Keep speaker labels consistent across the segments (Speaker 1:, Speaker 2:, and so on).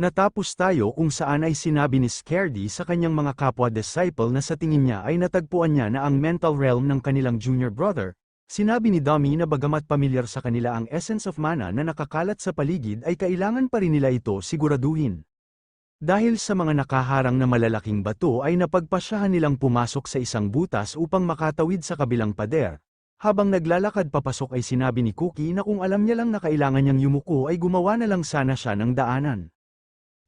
Speaker 1: Natapos tayo kung saan ay sinabi ni Scardy sa kanyang mga kapwa-disciple na sa tingin niya ay natagpuan niya na ang mental realm ng kanilang junior brother. Sinabi ni Dummy na bagamat pamilyar sa kanila ang essence of mana na nakakalat sa paligid ay kailangan pa rin nila ito siguraduhin. Dahil sa mga nakaharang na malalaking bato ay napagpasyahan nilang pumasok sa isang butas upang makatawid sa kabilang pader. Habang naglalakad papasok ay sinabi ni Cookie na kung alam niya lang na kailangan niyang yumuko ay gumawa na lang sana siya ng daanan.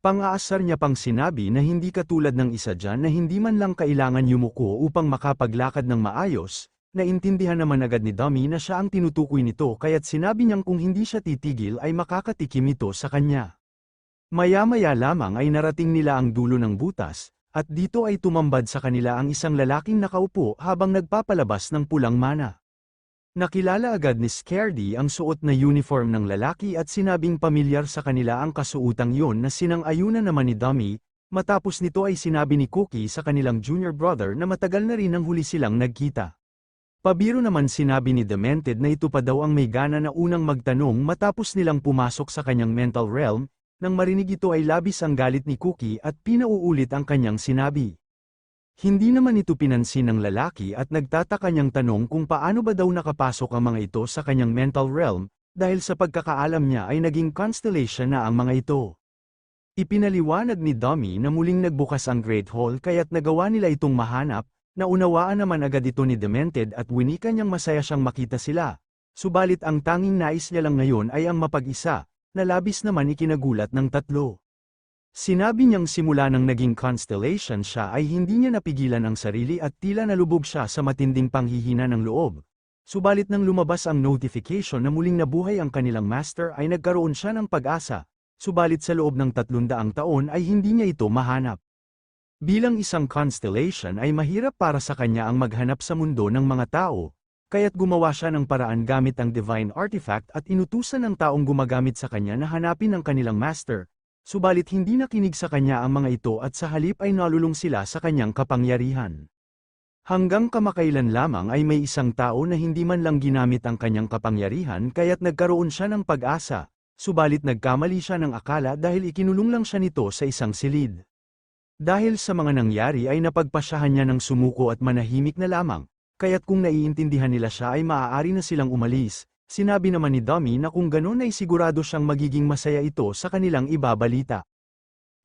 Speaker 1: Pang-aasar niya pang sinabi na hindi katulad ng isa dyan na hindi man lang kailangan yumuko upang makapaglakad ng maayos, naintindihan naman agad ni Dummy na siya ang tinutukoy nito kaya't sinabi niyang kung hindi siya titigil ay makakatikim ito sa kanya. Maya-maya lamang ay narating nila ang dulo ng butas, at dito ay tumambad sa kanila ang isang lalaking nakaupo habang nagpapalabas ng pulang mana. Nakilala agad ni Scardy ang suot na uniform ng lalaki at sinabing pamilyar sa kanila ang kasuutang yon na sinang-ayunan naman ni Dummy, matapos nito ay sinabi ni Cookie sa kanilang junior brother na matagal na rin ang huli silang nagkita. Pabiro naman sinabi ni Demented na ito pa daw ang may gana na unang magtanong matapos nilang pumasok sa kanyang mental realm, nang marinig ito ay labis ang galit ni Cookie at pinauulit ang kanyang sinabi. Hindi naman ito pinansin ng lalaki at nagtataka niyang tanong kung paano ba daw nakapasok ang mga ito sa kanyang mental realm, dahil sa pagkakaalam niya ay naging constellation na ang mga ito. Ipinaliwanag ni Dummy na muling nagbukas ang Great Hall kaya't nagawa nila itong mahanap, naunawaan naman agad ito ni Demented at winika niyang masaya siyang makita sila. Subalit ang tanging nais niya lang ngayon ay ang mapag-isa, na labis naman ikinagulat ng tatlo. Sinabi niyang simula ng naging constellation siya ay hindi niya napigilan ang sarili at tila nalubog siya sa matinding panghihina ng loob. Subalit nang lumabas ang notification na muling nabuhay ang kanilang master ay nagkaroon siya ng pag-asa, subalit sa loob ng tatlundaang taon ay hindi niya ito mahanap. Bilang isang constellation ay mahirap para sa kanya ang maghanap sa mundo ng mga tao, kaya't gumawa siya ng paraan gamit ang divine artifact at inutusan ng taong gumagamit sa kanya na hanapin ang kanilang master, subalit hindi nakinig sa kanya ang mga ito at sa halip ay nalulung sila sa kanyang kapangyarihan. Hanggang kamakailan lamang ay may isang tao na hindi man lang ginamit ang kanyang kapangyarihan kaya't nagkaroon siya ng pag-asa, subalit nagkamali siya ng akala dahil ikinulong lang siya nito sa isang silid. Dahil sa mga nangyari ay napagpasyahan niya ng sumuko at manahimik na lamang, kaya't kung naiintindihan nila siya ay maaari na silang umalis, sinabi naman ni Dummy na kung ganun ay sigurado siyang magiging masaya ito sa kanilang ibabalita.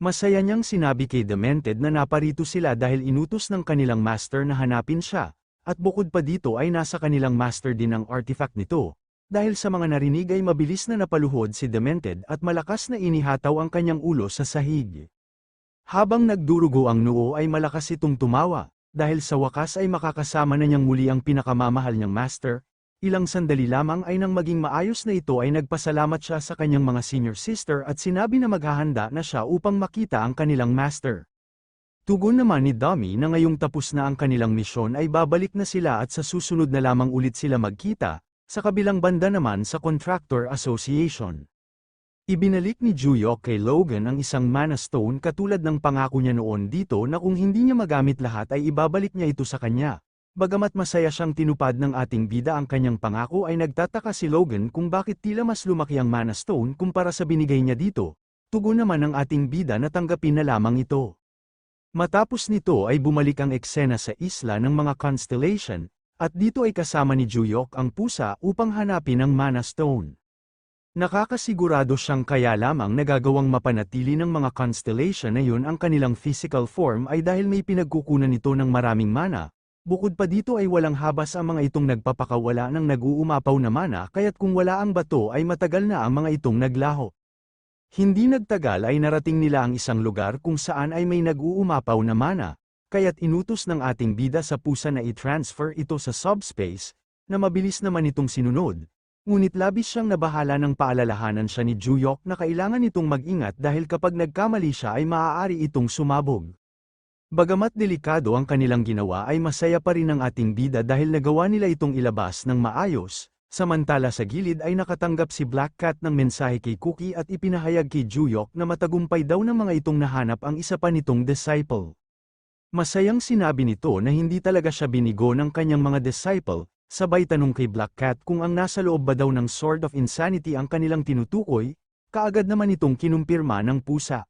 Speaker 1: Masaya niyang sinabi kay Demented na naparito sila dahil inutos ng kanilang master na hanapin siya, at bukod pa dito ay nasa kanilang master din ang artifact nito. Dahil sa mga narinig ay mabilis na napaluhod si Demented at malakas na inihataw ang kanyang ulo sa sahig. Habang nagdurugo ang noo ay malakas itong tumawa, dahil sa wakas ay makakasama na niyang muli ang pinakamamahal niyang master, ilang sandali lamang ay nang maging maayos na ito ay nagpasalamat siya sa kanyang mga senior sister at sinabi na maghahanda na siya upang makita ang kanilang master. Tugon naman ni Dummy na ngayong tapos na ang kanilang misyon ay babalik na sila at sa susunod na lamang ulit sila magkita, sa kabilang banda naman sa Contractor Association. Ibinalik ni Juyok kay Logan ang isang mana stone katulad ng pangako niya noon dito na kung hindi niya magamit lahat ay ibabalik niya ito sa kanya. Bagamat masaya siyang tinupad ng ating bida ang kanyang pangako ay nagtataka si Logan kung bakit tila mas lumaki ang mana stone kumpara sa binigay niya dito. Tugon naman ng ating bida na tanggapin na lamang ito. Matapos nito ay bumalik ang eksena sa isla ng mga constellation, at dito ay kasama ni Juyok ang pusa upang hanapin ang mana stone. Nakakasigurado siyang kaya lamang nagagawang mapanatili ng mga constellation na yun ang kanilang physical form ay dahil may pinagkukunan nito ng maraming mana. Bukod pa dito ay walang habas ang mga itong nagpapakawala ng nag-uumapaw na mana kaya't kung wala ang bato ay matagal na ang mga itong naglaho. Hindi nagtagal ay narating nila ang isang lugar kung saan ay may nag-uumapaw na mana, kaya't inutos ng ating bida sa pusa na i-transfer ito sa subspace, na mabilis naman itong sinunod, Ngunit labis siyang nabahala ng paalalahanan siya ni Juyok na kailangan itong mag-ingat dahil kapag nagkamali siya ay maaari itong sumabog. Bagamat delikado ang kanilang ginawa ay masaya pa rin ang ating bida dahil nagawa nila itong ilabas ng maayos, samantala sa gilid ay nakatanggap si Black Cat ng mensahe kay Cookie at ipinahayag kay Juyok na matagumpay daw ng mga itong nahanap ang isa pa nitong disciple. Masayang sinabi nito na hindi talaga siya binigo ng kanyang mga disciple, Sabay tanong kay Black Cat kung ang nasa loob ba daw ng Sword of Insanity ang kanilang tinutukoy, kaagad naman itong kinumpirma ng pusa.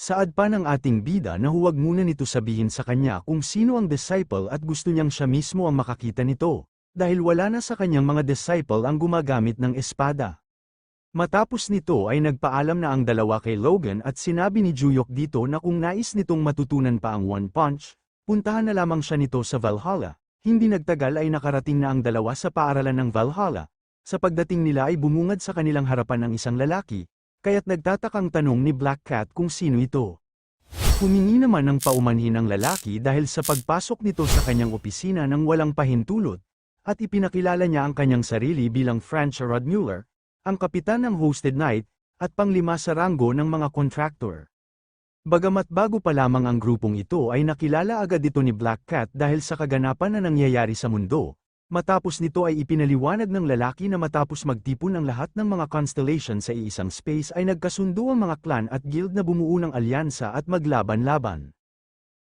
Speaker 1: Saad pa ng ating bida na huwag muna nito sabihin sa kanya kung sino ang disciple at gusto niyang siya mismo ang makakita nito, dahil wala na sa kanyang mga disciple ang gumagamit ng espada. Matapos nito ay nagpaalam na ang dalawa kay Logan at sinabi ni Juyok dito na kung nais nitong matutunan pa ang One Punch, puntahan na lamang siya nito sa Valhalla. Hindi nagtagal ay nakarating na ang dalawa sa paaralan ng Valhalla. Sa pagdating nila ay bumungad sa kanilang harapan ng isang lalaki, kaya't nagtatakang tanong ni Black Cat kung sino ito. Humingi naman ng paumanhin ang lalaki dahil sa pagpasok nito sa kanyang opisina ng walang pahintulot, at ipinakilala niya ang kanyang sarili bilang Franz Rodmuller, ang kapitan ng hosted night, at panglima sa ranggo ng mga contractor. Bagamat bago pa lamang ang grupong ito ay nakilala agad ito ni Black Cat dahil sa kaganapan na nangyayari sa mundo, matapos nito ay ipinaliwanag ng lalaki na matapos magtipon ang lahat ng mga constellation sa iisang space ay nagkasundo ang mga clan at guild na bumuo ng alyansa at maglaban-laban.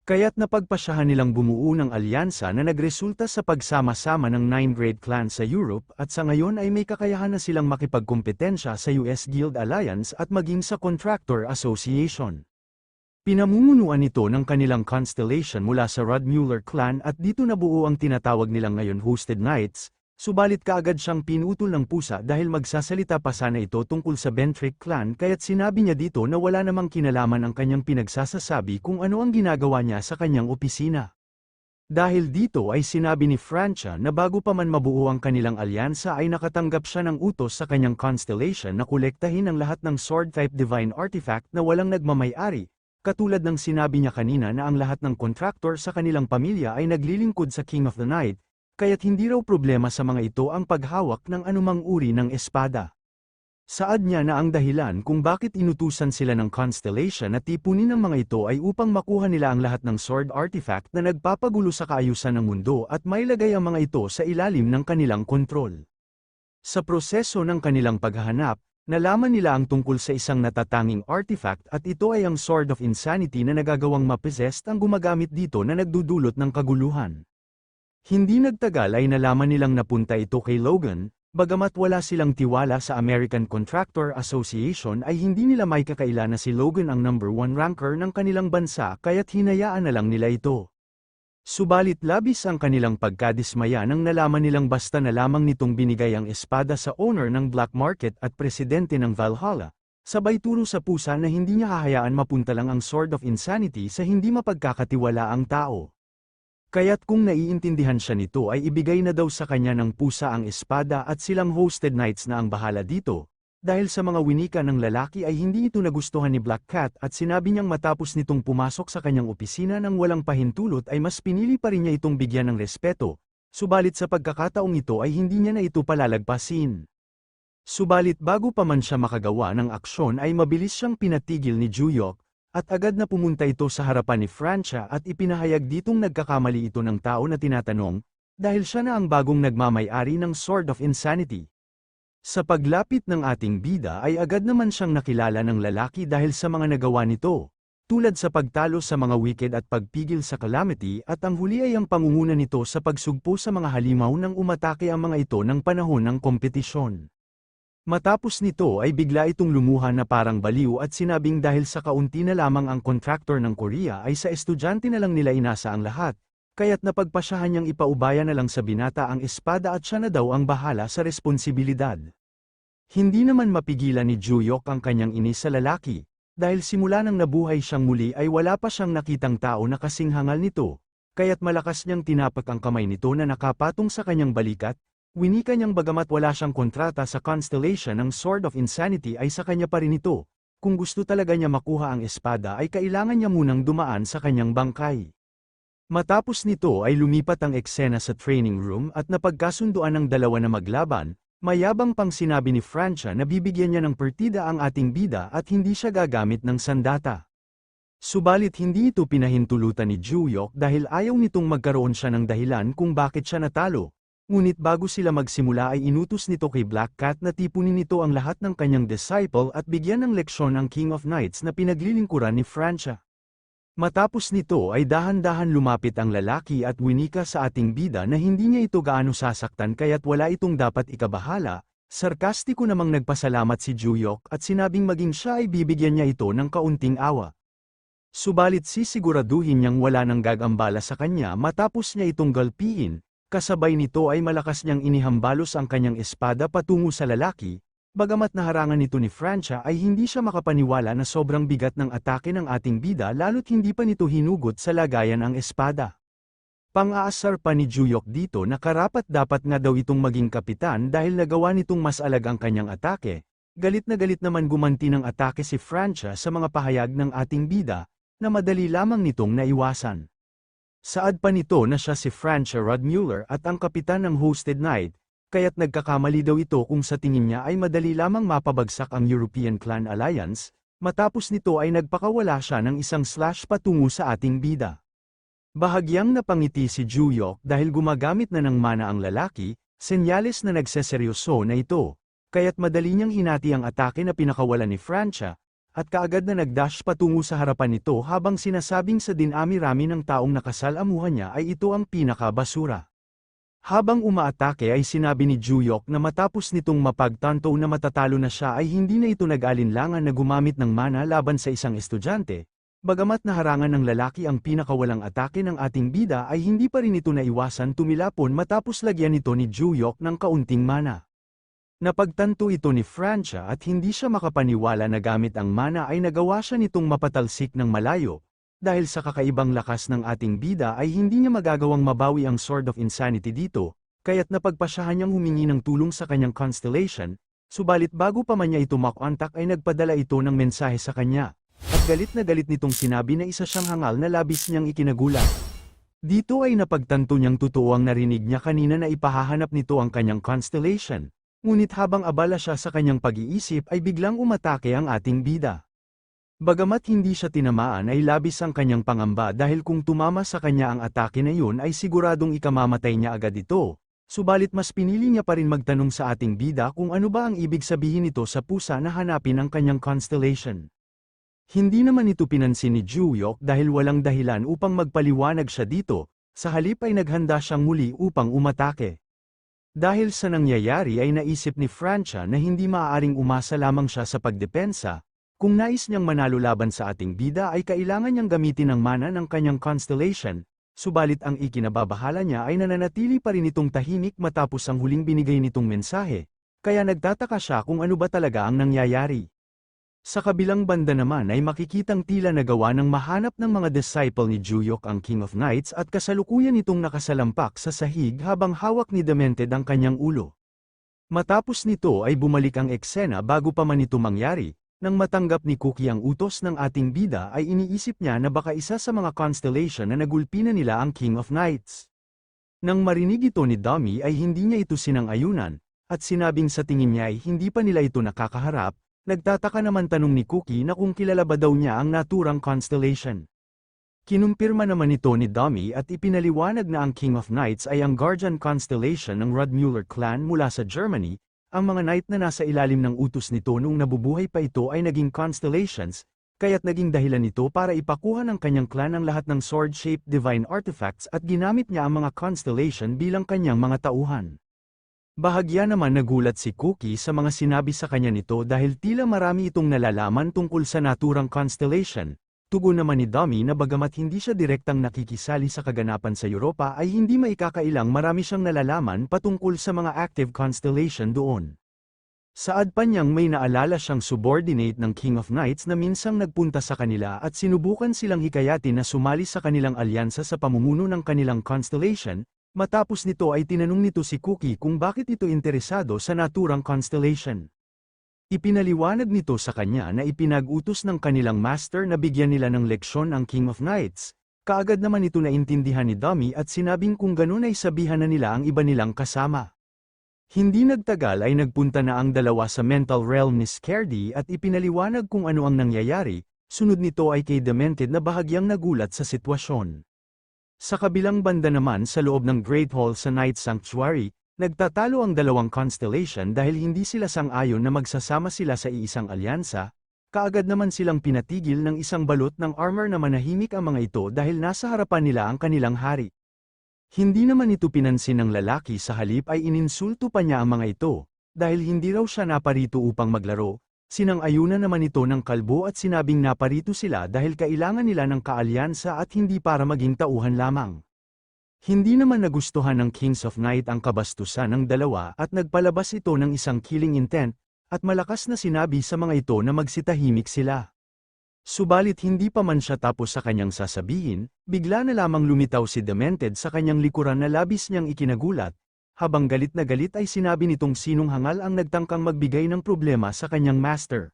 Speaker 1: Kaya't napagpasyahan nilang bumuo ng alyansa na nagresulta sa pagsama-sama ng 9-grade clan sa Europe at sa ngayon ay may kakayahan na silang makipagkompetensya sa US Guild Alliance at maging sa Contractor Association. Pinamumunuan ito ng kanilang constellation mula sa Rodmuller clan at dito nabuo ang tinatawag nilang ngayon Hosted Knights, subalit kaagad siyang pinutol ng pusa dahil magsasalita pa sana ito tungkol sa Bentrick clan kaya't sinabi niya dito na wala namang kinalaman ang kanyang pinagsasasabi kung ano ang ginagawa niya sa kanyang opisina. Dahil dito ay sinabi ni Francia na bago pa man mabuo ang kanilang alyansa ay nakatanggap siya ng utos sa kanyang constellation na kolektahin ang lahat ng sword-type divine artifact na walang nagmamay-ari, Katulad ng sinabi niya kanina na ang lahat ng kontraktor sa kanilang pamilya ay naglilingkod sa King of the Night, kaya't hindi raw problema sa mga ito ang paghawak ng anumang uri ng espada. Saad niya na ang dahilan kung bakit inutusan sila ng Constellation na tipunin ng mga ito ay upang makuha nila ang lahat ng sword artifact na nagpapagulo sa kaayusan ng mundo at mailagay ang mga ito sa ilalim ng kanilang kontrol. Sa proseso ng kanilang paghahanap, Nalaman nila ang tungkol sa isang natatanging artifact at ito ay ang Sword of Insanity na nagagawang mapossessed ang gumagamit dito na nagdudulot ng kaguluhan. Hindi nagtagal ay nalaman nilang napunta ito kay Logan, bagamat wala silang tiwala sa American Contractor Association ay hindi nila may kakaila na si Logan ang number one ranker ng kanilang bansa kaya't hinayaan na lang nila ito. Subalit labis ang kanilang pagkadismaya nang nalaman nilang basta na lamang nitong binigay ang espada sa owner ng black market at presidente ng Valhalla, sabay turo sa pusa na hindi niya hahayaan mapunta lang ang Sword of Insanity sa hindi mapagkakatiwala ang tao. Kaya't kung naiintindihan siya nito ay ibigay na daw sa kanya ng pusa ang espada at silang hosted knights na ang bahala dito, dahil sa mga winika ng lalaki ay hindi ito nagustuhan ni Black Cat at sinabi niyang matapos nitong pumasok sa kanyang opisina ng walang pahintulot ay mas pinili pa rin niya itong bigyan ng respeto, subalit sa pagkakataong ito ay hindi niya na ito palalagpasin. Subalit bago pa man siya makagawa ng aksyon ay mabilis siyang pinatigil ni Juyok, at agad na pumunta ito sa harapan ni Francia at ipinahayag ditong nagkakamali ito ng tao na tinatanong, dahil siya na ang bagong nagmamay-ari ng Sword of Insanity. Sa paglapit ng ating bida ay agad naman siyang nakilala ng lalaki dahil sa mga nagawa nito, tulad sa pagtalo sa mga wicked at pagpigil sa calamity at ang huli ay ang pangunguna nito sa pagsugpo sa mga halimaw nang umatake ang mga ito ng panahon ng kompetisyon. Matapos nito ay bigla itong lumuha na parang baliw at sinabing dahil sa kaunti na lamang ang kontraktor ng Korea ay sa estudyante na lang nila inasa ang lahat, kaya't napagpasyahan niyang ipaubaya na lang sa binata ang espada at siya na daw ang bahala sa responsibilidad. Hindi naman mapigilan ni Juyok ang kanyang inis sa lalaki, dahil simula nang nabuhay siyang muli ay wala pa siyang nakitang tao na kasing hangal nito, kaya't malakas niyang tinapak ang kamay nito na nakapatong sa kanyang balikat, winika niyang bagamat wala siyang kontrata sa Constellation ng Sword of Insanity ay sa kanya pa rin ito, kung gusto talaga niya makuha ang espada ay kailangan niya munang dumaan sa kanyang bangkay. Matapos nito ay lumipat ang eksena sa training room at napagkasunduan ng dalawa na maglaban, mayabang pang sinabi ni Francia na bibigyan niya ng pertida ang ating bida at hindi siya gagamit ng sandata. Subalit hindi ito pinahintulutan ni Juyok dahil ayaw nitong magkaroon siya ng dahilan kung bakit siya natalo. Ngunit bago sila magsimula ay inutos nito kay Black Cat na tipunin nito ang lahat ng kanyang disciple at bigyan ng leksyon ang King of Knights na pinaglilingkuran ni Francia. Matapos nito ay dahan-dahan lumapit ang lalaki at winika sa ating bida na hindi niya ito gaano sasaktan kaya't wala itong dapat ikabahala, sarkastiko namang nagpasalamat si Juyok at sinabing maging siya ay bibigyan niya ito ng kaunting awa. Subalit sisiguraduhin niyang wala nang gagambala sa kanya matapos niya itong galpiin, kasabay nito ay malakas niyang inihambalos ang kanyang espada patungo sa lalaki, bagamat naharangan nito ni Francia ay hindi siya makapaniwala na sobrang bigat ng atake ng ating bida lalo't hindi pa nito hinugot sa lagayan ang espada. Pang-aasar pa ni Juyok dito na karapat dapat nga daw itong maging kapitan dahil nagawa nitong mas alag ang kanyang atake, galit na galit naman gumanti ng atake si Francia sa mga pahayag ng ating bida, na madali lamang nitong naiwasan. Saad pa nito na siya si Francia Rodmuller at ang kapitan ng hosted night, kaya't nagkakamali daw ito kung sa tingin niya ay madali lamang mapabagsak ang European Clan Alliance, matapos nito ay nagpakawala siya ng isang slash patungo sa ating bida. Bahagyang napangiti si Juyok dahil gumagamit na ng mana ang lalaki, senyales na nagseseryoso na ito, kaya't madali niyang hinati ang atake na pinakawalan ni Francia, at kaagad na nagdash patungo sa harapan nito habang sinasabing sa dinami-rami ng taong nakasalamuhan niya ay ito ang pinakabasura. Habang umaatake ay sinabi ni Juyok na matapos nitong mapagtanto na matatalo na siya ay hindi na ito nag-alinlangan na gumamit ng mana laban sa isang estudyante, Bagamat naharangan ng lalaki ang pinakawalang atake ng ating bida ay hindi pa rin ito naiwasan tumilapon matapos lagyan ito ni Juyok ng kaunting mana. Napagtanto ito ni Francia at hindi siya makapaniwala na gamit ang mana ay nagawa siya nitong mapatalsik ng malayo, dahil sa kakaibang lakas ng ating bida ay hindi niya magagawang mabawi ang Sword of Insanity dito, kaya't napagpasyahan niyang humingi ng tulong sa kanyang constellation, subalit bago pa man niya ito makontak ay nagpadala ito ng mensahe sa kanya. At galit na galit nitong sinabi na isa siyang hangal na labis niyang ikinagulat. Dito ay napagtanto niyang totoo ang narinig niya kanina na ipahahanap nito ang kanyang constellation. Ngunit habang abala siya sa kanyang pag-iisip ay biglang umatake ang ating bida. Bagamat hindi siya tinamaan ay labis ang kanyang pangamba dahil kung tumama sa kanya ang atake na yun ay siguradong ikamamatay niya agad ito. Subalit mas pinili niya pa rin magtanong sa ating bida kung ano ba ang ibig sabihin nito sa pusa na hanapin ang kanyang constellation. Hindi naman ito pinansin ni Juyok dahil walang dahilan upang magpaliwanag siya dito, sa halip ay naghanda siyang muli upang umatake. Dahil sa nangyayari ay naisip ni Francia na hindi maaaring umasa lamang siya sa pagdepensa, kung nais niyang manalo laban sa ating bida ay kailangan niyang gamitin ang mana ng kanyang constellation, subalit ang ikinababahala niya ay nananatili pa rin itong tahimik matapos ang huling binigay nitong mensahe, kaya nagtataka siya kung ano ba talaga ang nangyayari. Sa kabilang banda naman ay makikitang tila nagawa ng mahanap ng mga disciple ni Juyok ang King of Knights at kasalukuyan itong nakasalampak sa sahig habang hawak ni Demented ang kanyang ulo. Matapos nito ay bumalik ang eksena bago pa man ito mangyari, nang matanggap ni Cookie ang utos ng ating bida ay iniisip niya na baka isa sa mga constellation na nagulpi na nila ang King of Knights. Nang marinig ito ni Dummy ay hindi niya ito sinang-ayunan, at sinabing sa tingin niya ay hindi pa nila ito nakakaharap, Nagtataka naman tanong ni Cookie na kung kilala ba daw niya ang naturang constellation. Kinumpirma naman ito ni Dummy at ipinaliwanag na ang King of Knights ay ang Guardian constellation ng Rodmuller clan mula sa Germany, ang mga knight na nasa ilalim ng utos nito noong nabubuhay pa ito ay naging constellations, kaya't naging dahilan nito para ipakuha ng kanyang clan ang lahat ng sword-shaped divine artifacts at ginamit niya ang mga constellation bilang kanyang mga tauhan. Bahagya naman nagulat si Cookie sa mga sinabi sa kanya nito dahil tila marami itong nalalaman tungkol sa naturang constellation. Tugon naman ni Dummy na bagamat hindi siya direktang nakikisali sa kaganapan sa Europa ay hindi maikakailang marami siyang nalalaman patungkol sa mga active constellation doon. Saad pa niyang may naalala siyang subordinate ng King of Knights na minsang nagpunta sa kanila at sinubukan silang hikayatin na sumali sa kanilang alyansa sa pamumuno ng kanilang constellation, Matapos nito ay tinanong nito si Cookie kung bakit ito interesado sa naturang constellation. Ipinaliwanag nito sa kanya na ipinag-utos ng kanilang master na bigyan nila ng leksyon ang King of Knights. Kaagad naman ito naintindihan ni Dummy at sinabing kung ganun ay sabihan na nila ang iba nilang kasama. Hindi nagtagal ay nagpunta na ang dalawa sa mental realm ni Scaredy at ipinaliwanag kung ano ang nangyayari, sunod nito ay kay Demented na bahagyang nagulat sa sitwasyon. Sa kabilang banda naman sa loob ng Great Hall sa Night Sanctuary, nagtatalo ang dalawang constellation dahil hindi sila sang-ayon na magsasama sila sa iisang alyansa, kaagad naman silang pinatigil ng isang balot ng armor na manahimik ang mga ito dahil nasa harapan nila ang kanilang hari. Hindi naman ito pinansin ng lalaki sa halip ay ininsulto pa niya ang mga ito, dahil hindi raw siya naparito upang maglaro, Sinang-ayunan naman ito ng kalbo at sinabing naparito sila dahil kailangan nila ng kaalyansa at hindi para maging tauhan lamang. Hindi naman nagustuhan ng Kings of Night ang kabastusan ng dalawa at nagpalabas ito ng isang killing intent, at malakas na sinabi sa mga ito na magsitahimik sila. Subalit hindi pa man siya tapos sa kanyang sasabihin, bigla na lamang lumitaw si Demented sa kanyang likuran na labis niyang ikinagulat, habang galit na galit ay sinabi nitong sinong hangal ang nagtangkang magbigay ng problema sa kanyang master.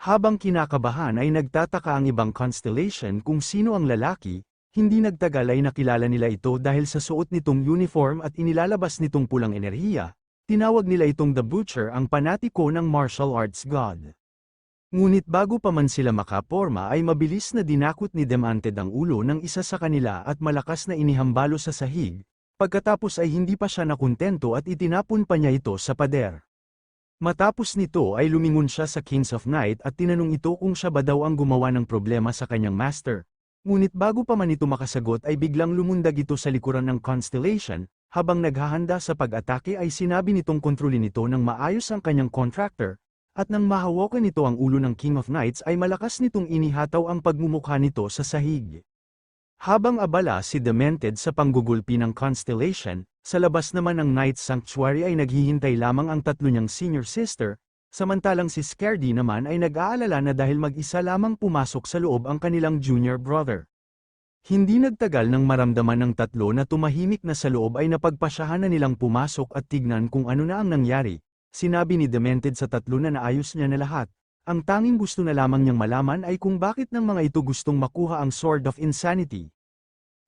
Speaker 1: Habang kinakabahan ay nagtataka ang ibang constellation kung sino ang lalaki, hindi nagtagal ay nakilala nila ito dahil sa suot nitong uniform at inilalabas nitong pulang enerhiya, tinawag nila itong The Butcher ang panatiko ng martial arts god. Ngunit bago pa man sila makaporma ay mabilis na dinakot ni Demanted ang ulo ng isa sa kanila at malakas na inihambalo sa sahig, pagkatapos ay hindi pa siya nakontento at itinapon pa niya ito sa pader. Matapos nito ay lumingon siya sa Kings of Night at tinanong ito kung siya ba daw ang gumawa ng problema sa kanyang master, Ngunit bago pa man ito makasagot ay biglang lumundag ito sa likuran ng Constellation, habang naghahanda sa pag-atake ay sinabi nitong kontrolin ito ng maayos ang kanyang contractor, at nang mahawakan nito ang ulo ng King of Knights ay malakas nitong inihataw ang pagmumukha nito sa sahig. Habang abala si Demented sa panggugulpi ng Constellation, sa labas naman ng Knight's Sanctuary ay naghihintay lamang ang tatlo niyang senior sister, Samantalang si Scardy naman ay nag-aalala na dahil mag-isa lamang pumasok sa loob ang kanilang junior brother. Hindi nagtagal nang maramdaman ng tatlo na tumahimik na sa loob ay napagpasyahan na nilang pumasok at tignan kung ano na ang nangyari. Sinabi ni Demented sa tatlo na naayos niya na lahat. Ang tanging gusto na lamang niyang malaman ay kung bakit ng mga ito gustong makuha ang Sword of Insanity.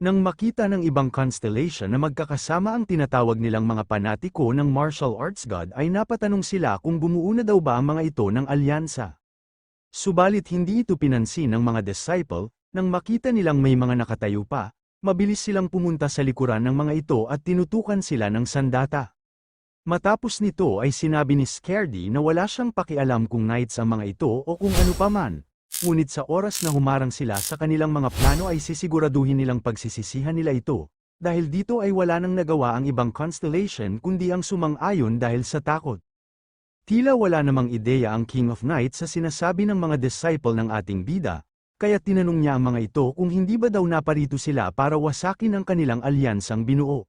Speaker 1: Nang makita ng ibang constellation na magkakasama ang tinatawag nilang mga panatiko ng martial arts god ay napatanong sila kung bumuo na daw ba ang mga ito ng alyansa. Subalit hindi ito pinansin ng mga disciple, nang makita nilang may mga nakatayo pa, mabilis silang pumunta sa likuran ng mga ito at tinutukan sila ng sandata. Matapos nito ay sinabi ni Scardy na wala siyang pakialam kung knights ang mga ito o kung ano paman, Ngunit sa oras na humarang sila sa kanilang mga plano ay sisiguraduhin nilang pagsisisihan nila ito, dahil dito ay wala nang nagawa ang ibang constellation kundi ang sumang-ayon dahil sa takot. Tila wala namang ideya ang King of Knights sa sinasabi ng mga disciple ng ating bida, kaya tinanong niya ang mga ito kung hindi ba daw naparito sila para wasakin ang kanilang alyansang binuo.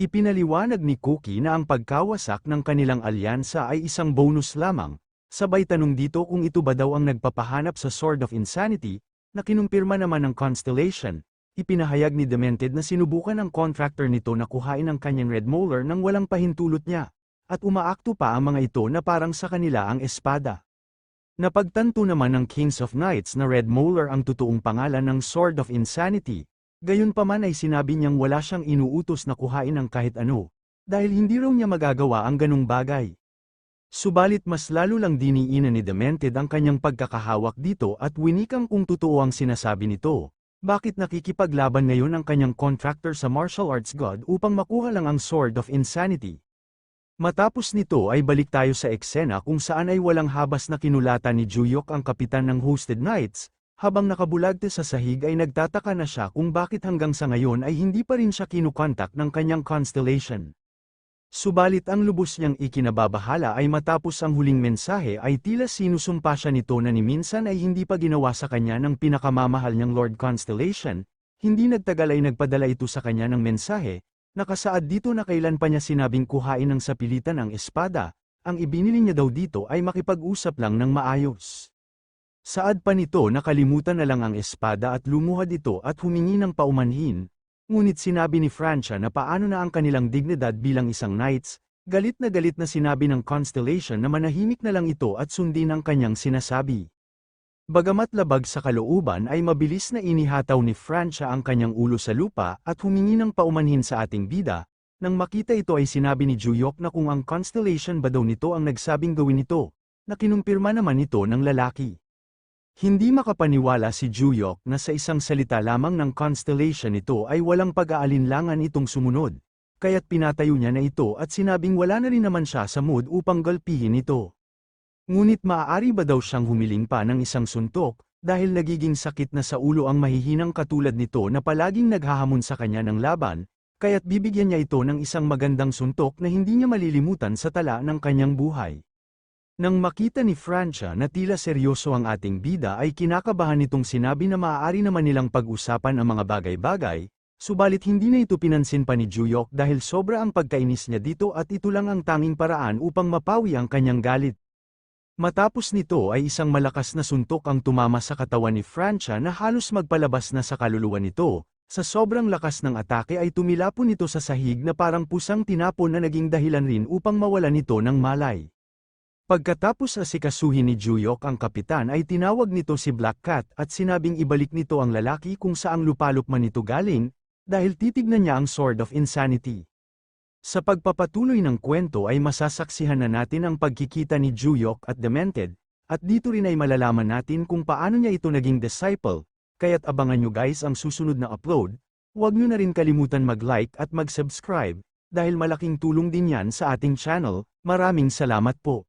Speaker 1: Ipinaliwanag ni Cookie na ang pagkawasak ng kanilang alyansa ay isang bonus lamang, Sabay tanong dito kung ito ba daw ang nagpapahanap sa Sword of Insanity, na kinumpirma naman ng Constellation. Ipinahayag ni Demented na sinubukan ng contractor nito na kuhain ang kanyang Red Molar nang walang pahintulot niya, at umaakto pa ang mga ito na parang sa kanila ang espada. Napagtanto naman ng Kings of Knights na Red Molar ang totoong pangalan ng Sword of Insanity, gayunpaman ay sinabi niyang wala siyang inuutos na kuhain ang kahit ano, dahil hindi raw niya magagawa ang ganong bagay. Subalit mas lalo lang diniinan ni Demented ang kanyang pagkakahawak dito at winikang kung totoo ang sinasabi nito. Bakit nakikipaglaban ngayon ang kanyang contractor sa martial arts god upang makuha lang ang Sword of Insanity? Matapos nito ay balik tayo sa eksena kung saan ay walang habas na kinulatan ni Juyok ang kapitan ng Hosted Knights, habang nakabulagte sa sahig ay nagtataka na siya kung bakit hanggang sa ngayon ay hindi pa rin siya kinukontak ng kanyang constellation. Subalit ang lubos niyang ikinababahala ay matapos ang huling mensahe ay tila sinusumpa siya nito na ni minsan ay hindi pa ginawa sa kanya ng pinakamamahal niyang Lord Constellation, hindi nagtagal ay nagpadala ito sa kanya ng mensahe, nakasaad dito na kailan pa niya sinabing kuhain ng sapilitan ang espada, ang ibinili niya daw dito ay makipag-usap lang ng maayos. Saad pa nito nakalimutan na lang ang espada at lumuhad ito at humingi ng paumanhin, Ngunit sinabi ni Francia na paano na ang kanilang dignidad bilang isang knights, galit na galit na sinabi ng Constellation na manahimik na lang ito at sundin ang kanyang sinasabi. Bagamat labag sa kalooban ay mabilis na inihataw ni Francia ang kanyang ulo sa lupa at humingi ng paumanhin sa ating bida, nang makita ito ay sinabi ni Juyok na kung ang Constellation ba daw nito ang nagsabing gawin ito, na kinumpirma naman ito ng lalaki. Hindi makapaniwala si Juyok na sa isang salita lamang ng constellation ito ay walang pag-aalinlangan itong sumunod, kaya't pinatayo niya na ito at sinabing wala na rin naman siya sa mood upang galpihin ito. Ngunit maaari ba daw siyang humiling pa ng isang suntok, dahil nagiging sakit na sa ulo ang mahihinang katulad nito na palaging naghahamon sa kanya ng laban, kaya't bibigyan niya ito ng isang magandang suntok na hindi niya malilimutan sa tala ng kanyang buhay. Nang makita ni Francia na tila seryoso ang ating bida ay kinakabahan nitong sinabi na maaari naman nilang pag-usapan ang mga bagay-bagay, subalit hindi na ito pinansin pa ni Juyok dahil sobra ang pagkainis niya dito at ito lang ang tanging paraan upang mapawi ang kanyang galit. Matapos nito ay isang malakas na suntok ang tumama sa katawan ni Francia na halos magpalabas na sa kaluluwa nito, sa sobrang lakas ng atake ay tumilapon ito sa sahig na parang pusang tinapon na naging dahilan rin upang mawala nito ng malay. Pagkatapos asikasuhin ni Juyok ang kapitan ay tinawag nito si Black Cat at sinabing ibalik nito ang lalaki kung saang lupalop man ito galing, dahil titignan niya ang Sword of Insanity. Sa pagpapatuloy ng kwento ay masasaksihan na natin ang pagkikita ni Juyok at Demented, at dito rin ay malalaman natin kung paano niya ito naging disciple, kaya't abangan nyo guys ang susunod na upload, huwag nyo na rin kalimutan mag-like at mag-subscribe, dahil malaking tulong din yan sa ating channel, maraming salamat po.